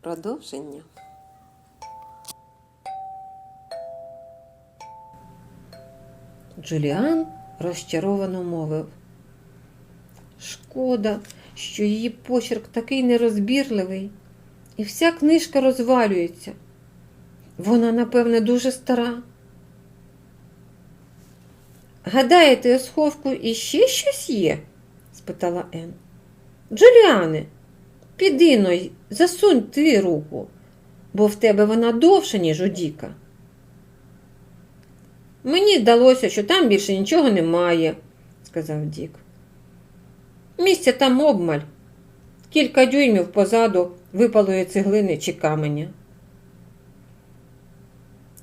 Продовження. Джуліан розчаровано мовив. Шкода, що її почерк такий нерозбірливий, і вся книжка розвалюється. Вона, напевне, дуже стара. Гадаєте, у сховку іще щось є? спитала Ен. Джуліане, піди но засунь ти руку, бо в тебе вона довша, ніж у Діка. Мені здалося, що там більше нічого немає, сказав Дік. Місця там обмаль. Кілька дюймів позаду випалої цеглини чи каменя.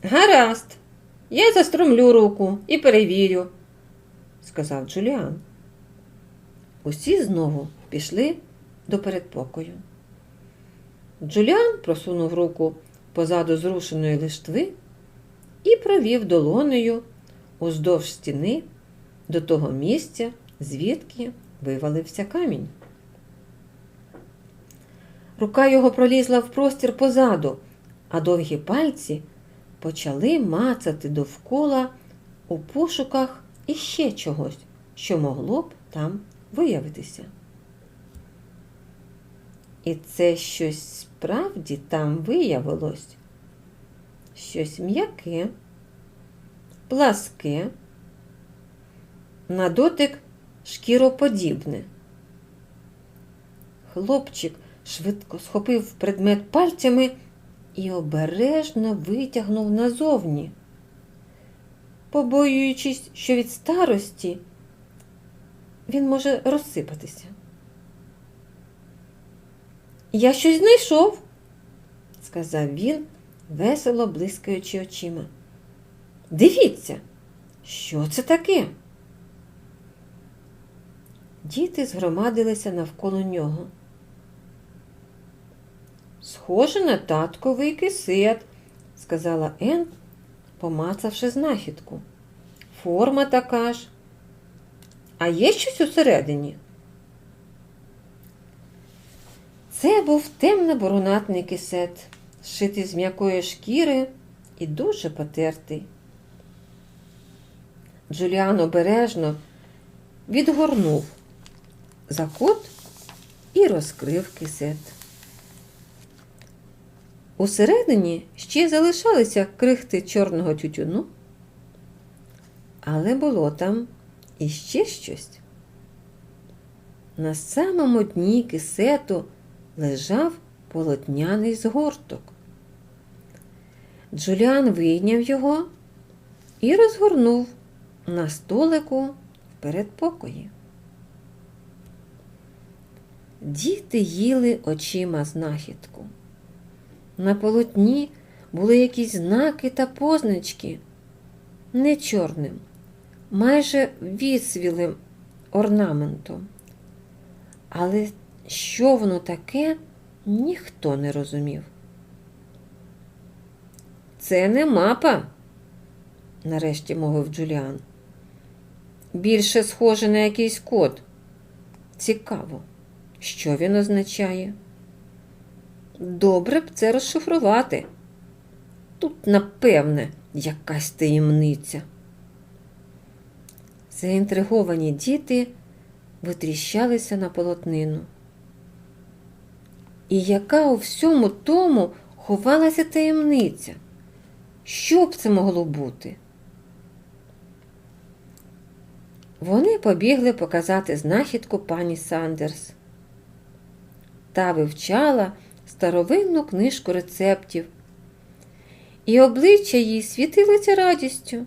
Гаразд, я застромлю руку і перевірю, сказав Джуліан. Усі знову пішли до передпокою. Джуліан просунув руку позаду зрушеної лиштви і провів долонею уздовж стіни до того місця, звідки вивалився камінь. Рука його пролізла в простір позаду, а довгі пальці почали мацати довкола у пошуках іще чогось, що могло б там виявитися. І це щось справді там виявилось. Щось м'яке, пласке, на дотик шкіроподібне. Хлопчик швидко схопив предмет пальцями і обережно витягнув назовні, побоюючись, що від старості він може розсипатися. Я щось знайшов, сказав він, весело блискаючи очима. Дивіться, що це таке? Діти згромадилися навколо нього. Схоже на татковий кисет, сказала Ен, помацавши знахідку. Форма така ж. А є щось усередині? Це був темно-боронатний кисет, зшитий з м'якої шкіри і дуже потертий. Джуліан обережно відгорнув закот і розкрив кисет. Усередині ще залишалися крихти чорного тютюну, але було там іще щось. На самому дні кисету лежав полотняний згорток. Джуліан вийняв його і розгорнув на столику в передпокої. Діти їли очима знахідку. На полотні були якісь знаки та позначки, не чорним, майже відсвілим орнаментом. Але що воно таке, ніхто не розумів. Це не мапа, нарешті мовив Джуліан. Більше схоже на якийсь код. Цікаво, що він означає. Добре б це розшифрувати. Тут, напевне, якась таємниця. Заінтриговані діти витріщалися на полотнину. І яка у всьому тому ховалася таємниця? Що б це могло бути? Вони побігли показати знахідку пані Сандерс. Та вивчала старовинну книжку рецептів, і обличчя їй світилося радістю,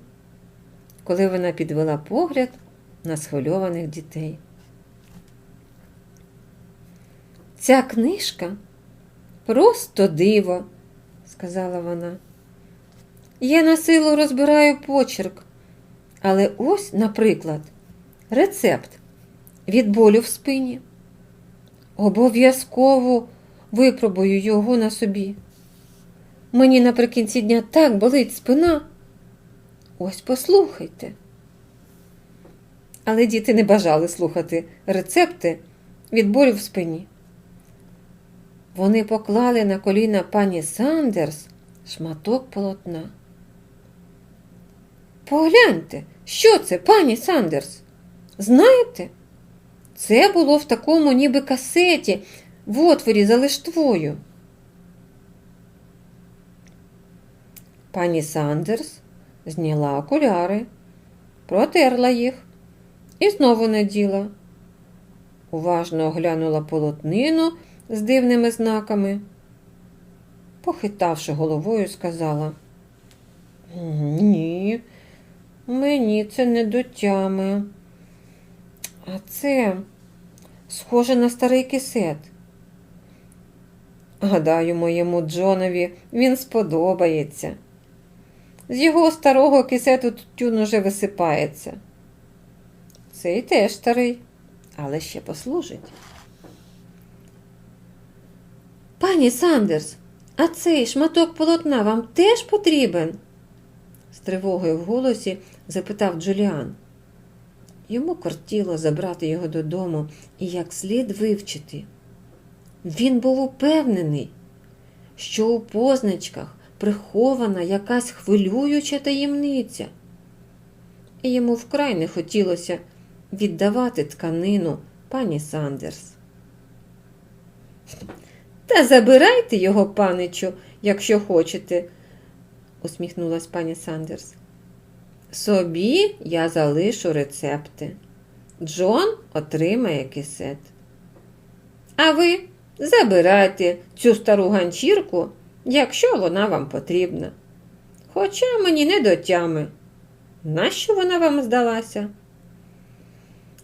коли вона підвела погляд на схвильованих дітей. Ця книжка просто диво, сказала вона. Я на силу розбираю почерк, але ось, наприклад, рецепт від болю в спині. Обов'язково випробую його на собі. Мені наприкінці дня так болить спина. Ось послухайте. Але діти не бажали слухати рецепти від болю в спині. Вони поклали на коліна пані Сандерс шматок полотна. Погляньте, що це, пані Сандерс? Знаєте? Це було в такому ніби касеті в отворі за лиштвою. Пані Сандерс зняла окуляри, протерла їх і знову наділа. Уважно оглянула полотнину з дивними знаками. Похитавши головою, сказала Ні, мені це не до тями. А це схоже на старий кисет. Гадаю, моєму Джонові він сподобається. З його старого кисету тютюн уже висипається. Цей теж старий, але ще послужить. Пані Сандерс, а цей шматок полотна вам теж потрібен? з тривогою в голосі запитав Джуліан. Йому кортіло забрати його додому і як слід вивчити. Він був упевнений, що у позначках прихована якась хвилююча таємниця, і йому вкрай не хотілося віддавати тканину пані Сандерс. Та забирайте його, паничу, якщо хочете, усміхнулась пані Сандерс. Собі я залишу рецепти. Джон отримає кисет. А ви забирайте цю стару ганчірку, якщо вона вам потрібна. Хоча мені не до тями. Нащо вона вам здалася?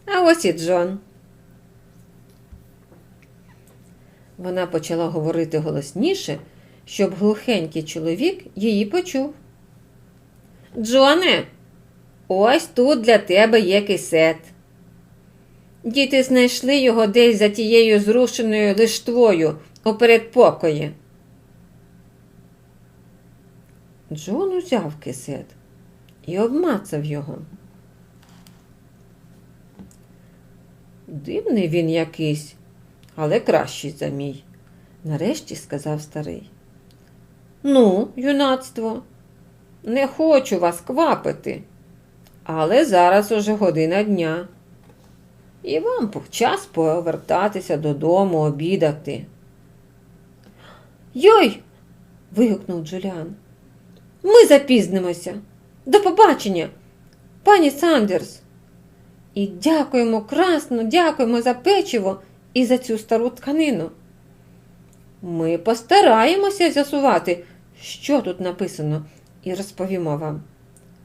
А ось і Джон. Вона почала говорити голосніше, щоб глухенький чоловік її почув. Джоне, ось тут для тебе є кисет. Діти знайшли його десь за тією зрушеною лиштвою у передпокої. Джон узяв кисет і обмацав його. Дивний він якийсь, але кращий за мій, нарешті сказав старий. Ну, юнацтво, не хочу вас квапити, але зараз уже година дня. І вам час повертатися додому обідати. Йой. вигукнув Джуліан. Ми запізнимося. До побачення, пані Сандерс. І дякуємо красно, дякуємо за печиво і за цю стару тканину. Ми постараємося з'ясувати, що тут написано, і розповімо вам.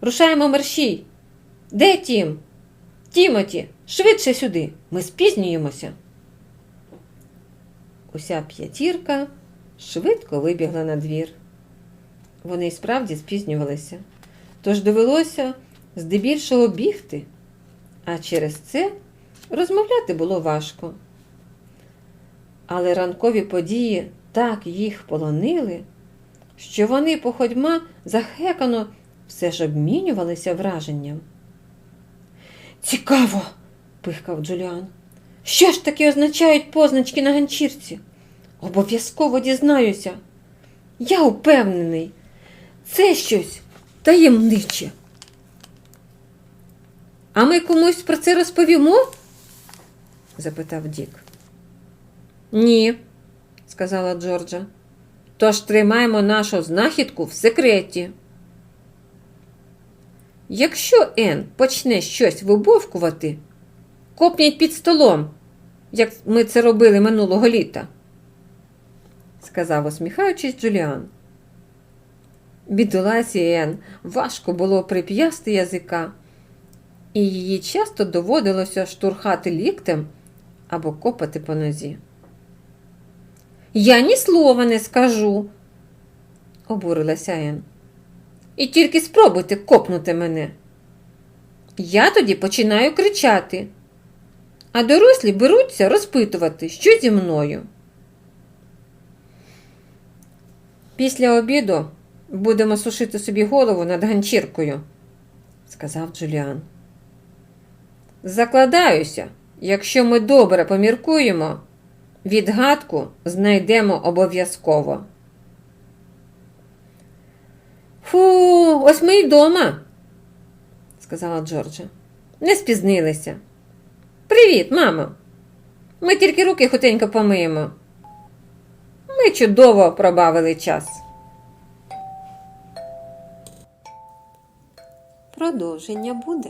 Рушаємо мерщій. Де Тім? Тімоті, швидше сюди. Ми спізнюємося. Уся п'ятірка швидко вибігла на двір. Вони й справді спізнювалися, тож довелося здебільшого бігти, а через це розмовляти було важко. Але ранкові події так їх полонили, що вони походьма захекано все ж обмінювалися враженням. Цікаво, пихкав Джуліан. Що ж таки означають позначки на ганчірці? Обов'язково дізнаюся. Я упевнений, це щось таємниче. А ми комусь про це розповімо? запитав Дік. Ні, сказала Джорджа. Тож тримаємо нашу знахідку в секреті. Якщо Ен почне щось вибовкувати, копніть під столом, як ми це робили минулого літа, сказав, усміхаючись, Джуліан. Бідоласі Ен важко було прип'ясти язика, і її часто доводилося штурхати ліктем або копати по нозі. Я ні слова не скажу, обурилася Ен. І тільки спробуйте копнути мене. Я тоді починаю кричати, а дорослі беруться розпитувати, що зі мною. Після обіду будемо сушити собі голову над ганчіркою, сказав Джуліан. Закладаюся, якщо ми добре поміркуємо, Відгадку знайдемо обов'язково. Фу, ось ми й вдома, сказала Джорджа. Не спізнилися. Привіт, мамо. Ми тільки руки хотенько помиємо. Ми чудово пробавили час. Продовження буде.